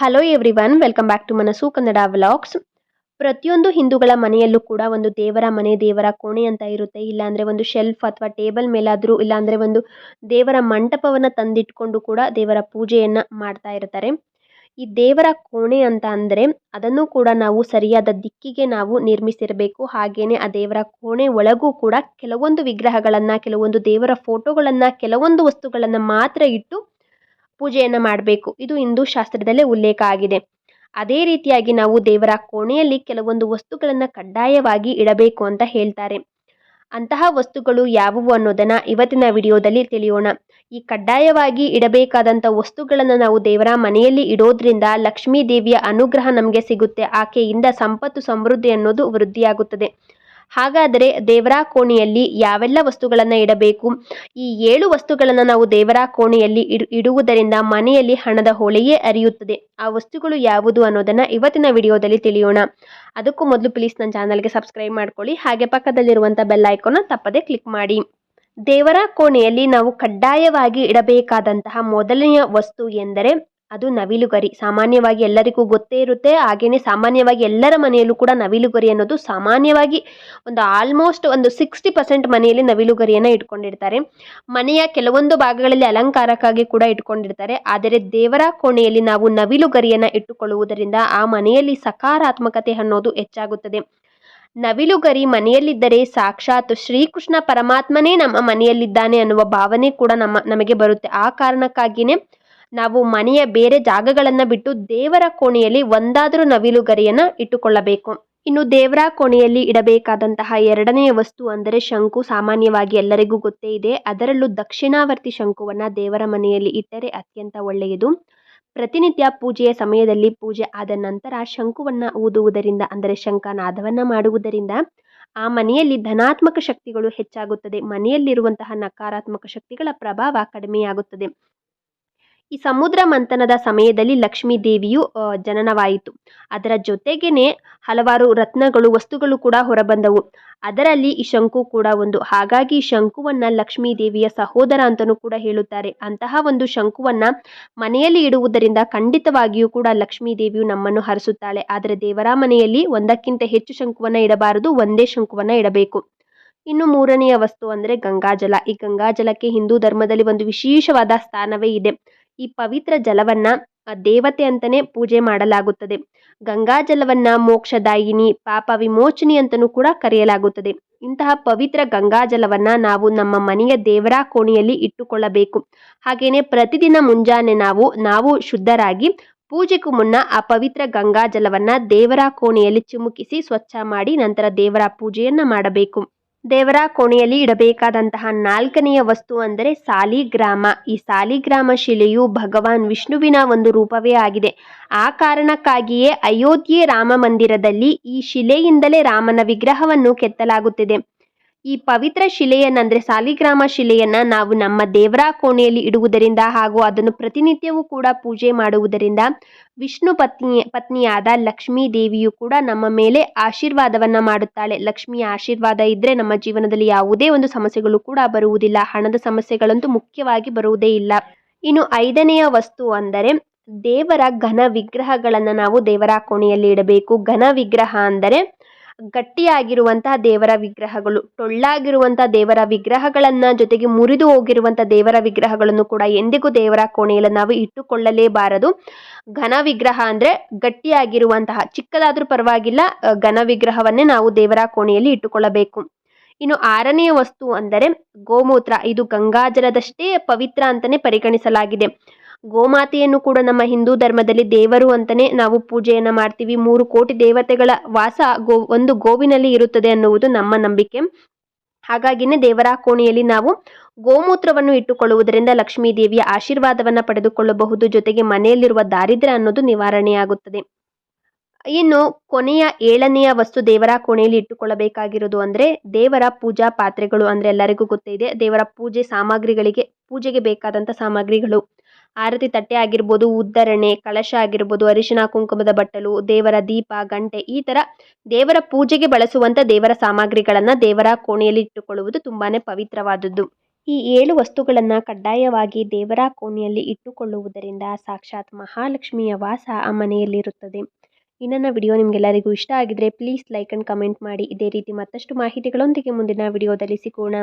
Hello everyone welcome back to Manasu Kannada vlogs ಪ್ರತಿಯೊಂದು ಹಿಂದೂಗಳ ಮನೆಯಲ್ಲೂ ಕೂಡ ಒಂದು ದೇವರ ಮನೆ, ದೇವರ ಕೋಣೆ ಅಂತ ಇರುತ್ತೆ. ಇಲ್ಲಾಂದ್ರೆ ಒಂದು ಶೆಲ್ಫ್ ಅಥವಾ ಟೇಬಲ್ ಮೇಲಾದರೂ, ಇಲ್ಲಾಂದ್ರೆ ಒಂದು ದೇವರ ಮಂಟಪವನ್ನು ತಂದಿಟ್ಕೊಂಡು ಕೂಡ ದೇವರ ಪೂಜೆಯನ್ನು ಮಾಡ್ತಾ ಇರ್ತಾರೆ. ಈ ದೇವರ ಕೋಣೆ ಅಂತ ಅಂದರೆ ಅದನ್ನು ಕೂಡ ನಾವು ಸರಿಯಾದ ದಿಕ್ಕಿಗೆ ನಾವು ನಿರ್ಮಿಸಿರಬೇಕು. ಹಾಗೇನೆ ಆ ದೇವರ ಕೋಣೆ ಒಳಗೂ ಕೂಡ ಕೆಲವೊಂದು ವಿಗ್ರಹಗಳನ್ನು, ಕೆಲವೊಂದು ದೇವರ ಫೋಟೋಗಳನ್ನು ಕೆಲವೊಂದು ವಸ್ತುಗಳನ್ನು ಮಾತ್ರ ಇಟ್ಟು ಪೂಜೆಯನ್ನು ಮಾಡಬೇಕು. ಇದು ಹಿಂದೂ ಶಾಸ್ತ್ರದಲ್ಲೇ ಉಲ್ಲೇಖ ಆಗಿದೆ. ಅದೇ ರೀತಿಯಾಗಿ ನಾವು ದೇವರ ಕೋಣೆಯಲ್ಲಿ ಕೆಲವೊಂದು ವಸ್ತುಗಳನ್ನು ಕಡ್ಡಾಯವಾಗಿ ಇಡಬೇಕು ಅಂತ ಹೇಳ್ತಾರೆ. ಅಂತಹ ವಸ್ತುಗಳು ಯಾವುವು ಅನ್ನೋದನ್ನು ಇವತ್ತಿನ ವಿಡಿಯೋದಲ್ಲಿ ತಿಳಿಯೋಣ. ಈ ಕಡ್ಡಾಯವಾಗಿ ಇಡಬೇಕಾದಂಥ ವಸ್ತುಗಳನ್ನು ನಾವು ದೇವರ ಮನೆಯಲ್ಲಿ ಇಡೋದ್ರಿಂದ ಲಕ್ಷ್ಮೀ ದೇವಿಯ ಅನುಗ್ರಹ ನಮಗೆ ಸಿಗುತ್ತೆ. ಆಕೆಯಿಂದ ಸಂಪತ್ತು ಸಮೃದ್ಧಿ ಅನ್ನೋದು ವೃದ್ಧಿಯಾಗುತ್ತದೆ. ಹಾಗಾದರೆ ದೇವರ ಕೋಣೆಯಲ್ಲಿ ಯಾವೆಲ್ಲ ವಸ್ತುಗಳನ್ನು ಇಡಬೇಕು? ಈ ಏಳು ವಸ್ತುಗಳನ್ನು ನಾವು ದೇವರ ಕೋಣೆಯಲ್ಲಿ ಇಡು, ಇಡುವುದರಿಂದ ಮನೆಯಲ್ಲಿ ಹಣದ ಹೊಳೆಯೇ ಅರಿಯುತ್ತದೆ. ಆ ವಸ್ತುಗಳು ಯಾವುದು ಅನ್ನೋದನ್ನು ಇವತ್ತಿನ ವಿಡಿಯೋದಲ್ಲಿ ತಿಳಿಯೋಣ. ಅದಕ್ಕೂ ಮೊದಲು ಪ್ಲೀಸ್ ನನ್ನ ಚಾನಲ್ಗೆ ಸಬ್ಸ್ಕ್ರೈಬ್ ಮಾಡ್ಕೊಳ್ಳಿ. ಹಾಗೆ ಪಕ್ಕದಲ್ಲಿರುವಂಥ ಬೆಲ್ ಐಕೋನ ತಪ್ಪದೆ ಕ್ಲಿಕ್ ಮಾಡಿ. ದೇವರ ಕೋಣೆಯಲ್ಲಿ ನಾವು ಕಡ್ಡಾಯವಾಗಿ ಇಡಬೇಕಾದಂತಹ ಮೊದಲನೆಯ ವಸ್ತು ಎಂದರೆ ಅದು ನವಿಲು ಗರಿ ಸಾಮಾನ್ಯವಾಗಿ ಎಲ್ಲರಿಗೂ ಗೊತ್ತೇ ಇರುತ್ತೆ. ಹಾಗೆಯೇ ಸಾಮಾನ್ಯವಾಗಿ ಎಲ್ಲರ ಮನೆಯಲ್ಲೂ ಕೂಡ ನವಿಲುಗರಿ ಅನ್ನೋದು ಸಾಮಾನ್ಯವಾಗಿ ಒಂದು ಆಲ್ಮೋಸ್ಟ್ ಒಂದು ಸಿಕ್ಸ್ಟಿ ಪರ್ಸೆಂಟ್ ಮನೆಯಲ್ಲಿ ನವಿಲುಗರಿಯನ್ನು ಇಟ್ಕೊಂಡಿರ್ತಾರೆ. ಮನೆಯ ಕೆಲವೊಂದು ಭಾಗಗಳಲ್ಲಿ ಅಲಂಕಾರಕ್ಕಾಗಿ ಕೂಡ ಇಟ್ಕೊಂಡಿರ್ತಾರೆ. ಆದರೆ ದೇವರ ಕೋಣೆಯಲ್ಲಿ ನಾವು ನವಿಲುಗರಿಯನ್ನು ಇಟ್ಟುಕೊಳ್ಳುವುದರಿಂದ ಆ ಮನೆಯಲ್ಲಿ ಸಕಾರಾತ್ಮಕತೆ ಅನ್ನೋದು ಹೆಚ್ಚಾಗುತ್ತದೆ. ನವಿಲುಗರಿ ಮನೆಯಲ್ಲಿದ್ದರೆ ಸಾಕ್ಷಾತ್ ಶ್ರೀಕೃಷ್ಣ ಪರಮಾತ್ಮನೇ ನಮ್ಮ ಮನೆಯಲ್ಲಿದ್ದಾನೆ ಅನ್ನುವ ಭಾವನೆ ಕೂಡ ನಮ್ಮ, ನಮಗೆ ಬರುತ್ತೆ. ಆ ಕಾರಣಕ್ಕಾಗಿಯೇ ನಾವು ಮನೆಯ ಬೇರೆ ಜಾಗಗಳನ್ನು ಬಿಟ್ಟು ದೇವರ ಕೋಣೆಯಲ್ಲಿ ಒಂದಾದರೂ ನವಿಲುಗರಿಯನ್ನು ಇಟ್ಟುಕೊಳ್ಳಬೇಕು. ಇನ್ನು ದೇವರ ಕೋಣೆಯಲ್ಲಿ ಇಡಬೇಕಾದಂತಹ ಎರಡನೆಯ ವಸ್ತು ಅಂದರೆ ಶಂಕು ಸಾಮಾನ್ಯವಾಗಿ ಎಲ್ಲರಿಗೂ ಗೊತ್ತೇ ಇದೆ. ಅದರಲ್ಲೂ ದಕ್ಷಿಣಾವರ್ತಿ ಶಂಕುವನ್ನು ದೇವರ ಮನೆಯಲ್ಲಿ ಇಟ್ಟರೆ ಅತ್ಯಂತ ಒಳ್ಳೆಯದು. ಪ್ರತಿನಿತ್ಯ ಪೂಜೆಯ ಸಮಯದಲ್ಲಿ ಪೂಜೆ ಆದ ನಂತರ ಶಂಕುವನ್ನು ಊದುವುದರಿಂದ ಅಂದರೆ ಶಂಖನಾದವನ್ನು ಮಾಡುವುದರಿಂದ ಆ ಮನೆಯಲ್ಲಿ ಧನಾತ್ಮಕ ಶಕ್ತಿಗಳು ಹೆಚ್ಚಾಗುತ್ತದೆ. ಮನೆಯಲ್ಲಿರುವಂತಹ ನಕಾರಾತ್ಮಕ ಶಕ್ತಿಗಳ ಪ್ರಭಾವ ಕಡಿಮೆಯಾಗುತ್ತದೆ. ಈ ಸಮುದ್ರ ಮಂಥನದ ಸಮಯದಲ್ಲಿ ಲಕ್ಷ್ಮೀ ದೇವಿಯು ಜನನವಾಯಿತು. ಅದರ ಜೊತೆಗೇನೆ ಹಲವಾರು ರತ್ನಗಳು, ವಸ್ತುಗಳು ಕೂಡ ಹೊರಬಂದವು. ಅದರಲ್ಲಿ ಈ ಶಂಕು ಕೂಡ ಒಂದು. ಹಾಗಾಗಿ ಈ ಶಂಕುವನ್ನ ಲಕ್ಷ್ಮೀ ದೇವಿಯ ಸಹೋದರ ಅಂತಲೂ ಕೂಡ ಹೇಳುತ್ತಾರೆ. ಅಂತಹ ಒಂದು ಶಂಕುವನ್ನ ಮನೆಯಲ್ಲಿ ಇಡುವುದರಿಂದ ಖಂಡಿತವಾಗಿಯೂ ಕೂಡ ಲಕ್ಷ್ಮೀ ದೇವಿಯು ನಮ್ಮನ್ನು ಹರಿಸುತ್ತಾಳೆ. ಆದರೆ ದೇವರ ಮನೆಯಲ್ಲಿ ಒಂದಕ್ಕಿಂತ ಹೆಚ್ಚು ಶಂಕುವನ್ನ ಇಡಬಾರದು. ಒಂದೇ ಶಂಕುವನ್ನ ಇಡಬೇಕು. ಇನ್ನು ಮೂರನೆಯ ವಸ್ತು ಅಂದರೆ ಗಂಗಾಜಲ. ಈ ಗಂಗಾಜಲಕ್ಕೆ ಹಿಂದೂ ಧರ್ಮದಲ್ಲಿ ಒಂದು ವಿಶೇಷವಾದ ಸ್ಥಾನವೇ ಇದೆ. ಈ ಪವಿತ್ರ ಜಲವನ್ನ ದೇವತೆ ಅಂತಲೇ ಪೂಜೆ ಮಾಡಲಾಗುತ್ತದೆ. ಗಂಗಾ ಜಲವನ್ನ ಮೋಕ್ಷದಾಯಿನಿ, ಪಾಪ ವಿಮೋಚನಿ ಅಂತಲೂ ಕೂಡ ಕರೆಯಲಾಗುತ್ತದೆ. ಇಂತಹ ಪವಿತ್ರ ಗಂಗಾ ಜಲವನ್ನ ನಾವು ನಮ್ಮ ಮನೆಯ ದೇವರ ಕೋಣೆಯಲ್ಲಿ ಇಟ್ಟುಕೊಳ್ಳಬೇಕು. ಹಾಗೆಯೇ ಪ್ರತಿದಿನ ಮುಂಜಾನೆ ನಾವು ನಾವು ಶುದ್ಧರಾಗಿ ಪೂಜೆಗೂ ಮುನ್ನ ಆ ಪವಿತ್ರ ಗಂಗಾ ಜಲವನ್ನ ದೇವರ ಕೋಣೆಯಲ್ಲಿ ಚಿಮುಕಿಸಿ ಸ್ವಚ್ಛ ಮಾಡಿ ನಂತರ ದೇವರ ಪೂಜೆಯನ್ನ ಮಾಡಬೇಕು. ದೇವರ ಕೋಣೆಯಲ್ಲಿ ಇಡಬೇಕಾದಂತಹ ನಾಲ್ಕನೆಯ ವಸ್ತು ಅಂದರೆ ಸಾಲಿಗ್ರಾಮ. ಈ ಸಾಲಿಗ್ರಾಮ ಶಿಲೆಯು ಭಗವಾನ್ ವಿಷ್ಣುವಿನ ಒಂದು ರೂಪವೇ ಆಗಿದೆ. ಆ ಕಾರಣಕ್ಕಾಗಿಯೇ ಅಯೋಧ್ಯೆ ರಾಮ ಮಂದಿರದಲ್ಲಿ ಈ ಶಿಲೆಯಿಂದಲೇ ರಾಮನ ವಿಗ್ರಹವನ್ನು ಕೆತ್ತಲಾಗುತ್ತಿದೆ. ಈ ಪವಿತ್ರ ಶಿಲೆಯನ್ನಂದ್ರೆ ಸಾಲಿಗ್ರಾಮ ಶಿಲೆಯನ್ನ ನಾವು ನಮ್ಮ ದೇವರ ಕೋಣೆಯಲ್ಲಿ ಇಡುವುದರಿಂದ ಹಾಗೂ ಅದನ್ನು ಪ್ರತಿನಿತ್ಯವೂ ಕೂಡ ಪೂಜೆ ಮಾಡುವುದರಿಂದ ವಿಷ್ಣು ಪತ್ನಿ, ಪತ್ನಿಯಾದ ಲಕ್ಷ್ಮೀ ದೇವಿಯು ಕೂಡ ನಮ್ಮ ಮೇಲೆ ಆಶೀರ್ವಾದವನ್ನ ಮಾಡುತ್ತಾಳೆ. ಲಕ್ಷ್ಮಿಯ ಆಶೀರ್ವಾದ ಇದ್ರೆ ನಮ್ಮ ಜೀವನದಲ್ಲಿ ಯಾವುದೇ ಒಂದು ಸಮಸ್ಯೆಗಳು ಕೂಡ ಬರುವುದಿಲ್ಲ. ಹಣದ ಸಮಸ್ಯೆಗಳಂತೂ ಮುಖ್ಯವಾಗಿ ಬರುವುದೇ ಇಲ್ಲ. ಇನ್ನು ಐದನೆಯ ವಸ್ತು ಅಂದರೆ ದೇವರ ಘನ ವಿಗ್ರಹಗಳನ್ನು ನಾವು ದೇವರ ಕೋಣೆಯಲ್ಲಿ ಇಡಬೇಕು. ಘನ ವಿಗ್ರಹ ಅಂದರೆ ಗಟ್ಟಿಯಾಗಿರುವಂತಹ ದೇವರ ವಿಗ್ರಹಗಳು, ಟೊಳ್ಳಾಗಿರುವಂತಹ ದೇವರ ವಿಗ್ರಹಗಳನ್ನ ಜೊತೆಗೆ ಮುರಿದು ಹೋಗಿರುವಂತಹ ದೇವರ ವಿಗ್ರಹಗಳನ್ನು ಕೂಡ ಎಂದಿಗೂ ದೇವರ ಕೋಣೆಯಲ್ಲಿ ನಾವು ಇಟ್ಟುಕೊಳ್ಳಲೇಬಾರದು. ಘನ ವಿಗ್ರಹ ಅಂದ್ರೆ ಗಟ್ಟಿಯಾಗಿರುವಂತಹ, ಚಿಕ್ಕದಾದ್ರೂ ಪರವಾಗಿಲ್ಲ ಘನ ವಿಗ್ರಹವನ್ನೇ ನಾವು ದೇವರ ಕೋಣೆಯಲ್ಲಿ ಇಟ್ಟುಕೊಳ್ಳಬೇಕು. ಇನ್ನು ಆರನೆಯ ವಸ್ತು ಅಂದರೆ ಗೋಮೂತ್ರ. ಇದು ಗಂಗಾಜಲದಷ್ಟೇ ಪವಿತ್ರ ಅಂತಾನೆ ಪರಿಗಣಿಸಲಾಗಿದೆ. ಗೋಮಾತೆಯನ್ನು ಕೂಡ ನಮ್ಮ ಹಿಂದೂ ಧರ್ಮದಲ್ಲಿ ದೇವರು ಅಂತಲೇ ನಾವು ಪೂಜೆಯನ್ನು ಮಾಡ್ತೀವಿ. ಮೂರು ಕೋಟಿ ದೇವತೆಗಳ ವಾಸ ಗೋ, ಒಂದು ಗೋವಿನಲ್ಲಿ ಇರುತ್ತದೆ ಅನ್ನುವುದು ನಮ್ಮ ನಂಬಿಕೆ. ಹಾಗಾಗಿನೇ ದೇವರ ಕೋಣೆಯಲ್ಲಿ ನಾವು ಗೋಮೂತ್ರವನ್ನು ಇಟ್ಟುಕೊಳ್ಳುವುದರಿಂದ ಲಕ್ಷ್ಮೀ ದೇವಿಯ ಆಶೀರ್ವಾದವನ್ನು ಪಡೆದುಕೊಳ್ಳಬಹುದು. ಜೊತೆಗೆ ಮನೆಯಲ್ಲಿರುವ ದಾರಿದ್ರ್ಯ ಅನ್ನೋದು ನಿವಾರಣೆಯಾಗುತ್ತದೆ. ಇನ್ನು ಕೊನೆಯ ಏಳನೆಯ ವಸ್ತು ದೇವರ ಕೋಣೆಯಲ್ಲಿ ಇಟ್ಟುಕೊಳ್ಳಬೇಕಾಗಿರೋದು ಅಂದರೆ ದೇವರ ಪೂಜಾ ಪಾತ್ರೆಗಳು ಅಂದರೆ ಎಲ್ಲರಿಗೂ ಗೊತ್ತೇ ಇದೆ. ದೇವರ ಪೂಜೆ ಸಾಮಗ್ರಿಗಳಿಗೆ, ಪೂಜೆಗೆ ಬೇಕಾದಂಥ ಸಾಮಗ್ರಿಗಳು. ಆರತಿ ತಟ್ಟೆ ಆಗಿರ್ಬೋದು ಉದ್ದರಣೆ ಕಳಶ ಆಗಿರ್ಬೋದು, ಅರಿಶಿನ, ಕುಂಕುಮದ ಬಟ್ಟಲು, ದೇವರ ದೀಪ, ಗಂಟೆ ಈ ಥರ ದೇವರ ಪೂಜೆಗೆ ಬಳಸುವಂಥ ದೇವರ ಸಾಮಗ್ರಿಗಳನ್ನು ದೇವರ ಕೋಣೆಯಲ್ಲಿ ಇಟ್ಟುಕೊಳ್ಳುವುದು ತುಂಬಾ ಪವಿತ್ರವಾದದ್ದು. ಈ ಏಳು ವಸ್ತುಗಳನ್ನು ಕಡ್ಡಾಯವಾಗಿ ದೇವರ ಕೋಣೆಯಲ್ಲಿ ಇಟ್ಟುಕೊಳ್ಳುವುದರಿಂದ ಸಾಕ್ಷಾತ್ ಮಹಾಲಕ್ಷ್ಮಿಯ ವಾಸ ಆ ಮನೆಯಲ್ಲಿರುತ್ತದೆ. ಈ ನನ್ನ ವಿಡಿಯೋ ನಿಮಗೆಲ್ಲರಿಗೂ ಇಷ್ಟ ಆಗಿದ್ರೆ ಪ್ಲೀಸ್ ಲೈಕ್ ಆ್ಯಂಡ್ ಕಮೆಂಟ್ ಮಾಡಿ. ಇದೇ ರೀತಿ ಮತ್ತಷ್ಟು ಮಾಹಿತಿಗಳೊಂದಿಗೆ ಮುಂದಿನ ವಿಡಿಯೋದಲ್ಲಿ ಸಿಗೋಣ.